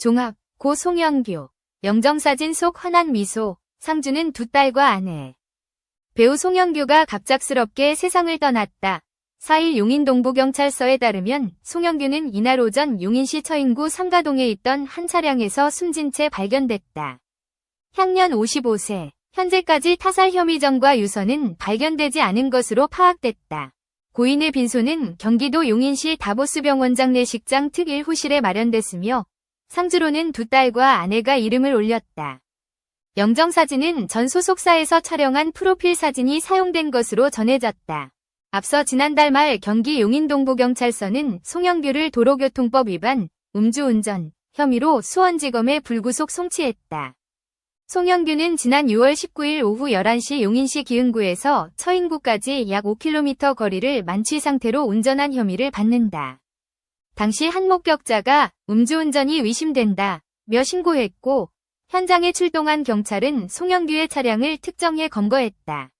종합, 고 송영규. 영정사진 속 환한 미소. 상주는 두 딸과 아내. 배우 송영규가 갑작스럽게 세상을 떠났다. 4일 용인 동부경찰서에 따르면 송영규는 이날 오전 용인시 처인구 삼가동에 있던 한 차량에서 숨진 채 발견됐다. 향년 55세. 현재까지 타살 혐의점과 유서는 발견되지 않은 것으로 파악됐다. 고인의 빈소는 경기도 용인시 다보스병원장 내식장 특일호실에 마련됐으며 상주로는 두 딸과 아내가 이름을 올렸다. 영정사진은 전 소속사에서 촬영한 프로필 사진이 사용된 것으로 전해졌다. 앞서 지난달 말 경기 용인동부경찰서는 송영규를 도로교통법 위반, 음주운전 혐의로 수원지검에 불구속 송치했다. 송영규는 지난 6월 19일 오후 11시 용인시 기흥구에서 처인구까지 약 5km 거리를 만취 상태로 운전한 혐의를 받는다. 당시 한 목격자가 음주운전이 의심된다 며 신고했고 현장에 출동한 경찰은 송영규의 차량을 특정해 검거했다.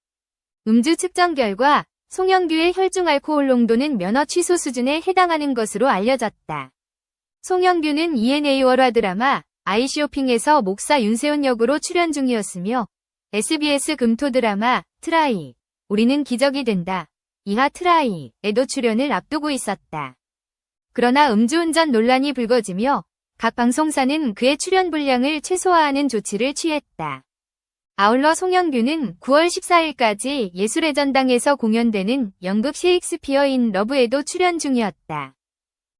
음주 측정 결과 송영규의 혈중 알코올 농도는 면허 취소 수준에 해당하는 것으로 알려졌다. 송영규는 ENA 월화 드라마 아이쇼핑에서 목사 윤세훈 역으로 출연 중이었으며 SBS 금토 드라마 트라이 우리는 기적이 된다 이하 트라이에도 출연을 앞두고 있었다. 그러나 음주운전 논란이 불거지며 각 방송사는 그의 출연 분량을 최소화하는 조치를 취했다. 아울러 송영규는 9월 14일까지 예술의 전당에서 공연되는 연극 셰익스피어 인 러브에도 출연 중이었다.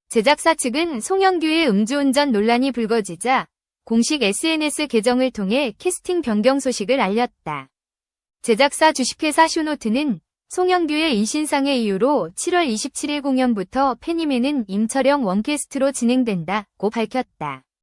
제작사 측은 송영규의 음주운전 논란이 불거지자 공식 SNS 계정을 통해 캐스팅 변경 소식을 알렸다. 제작사 주식회사 쇼노트는 송영규의 인신상의 이유로 7월 27일 공연부터 팬이메는 임철영 원캐스트로 진행된다고 밝혔다.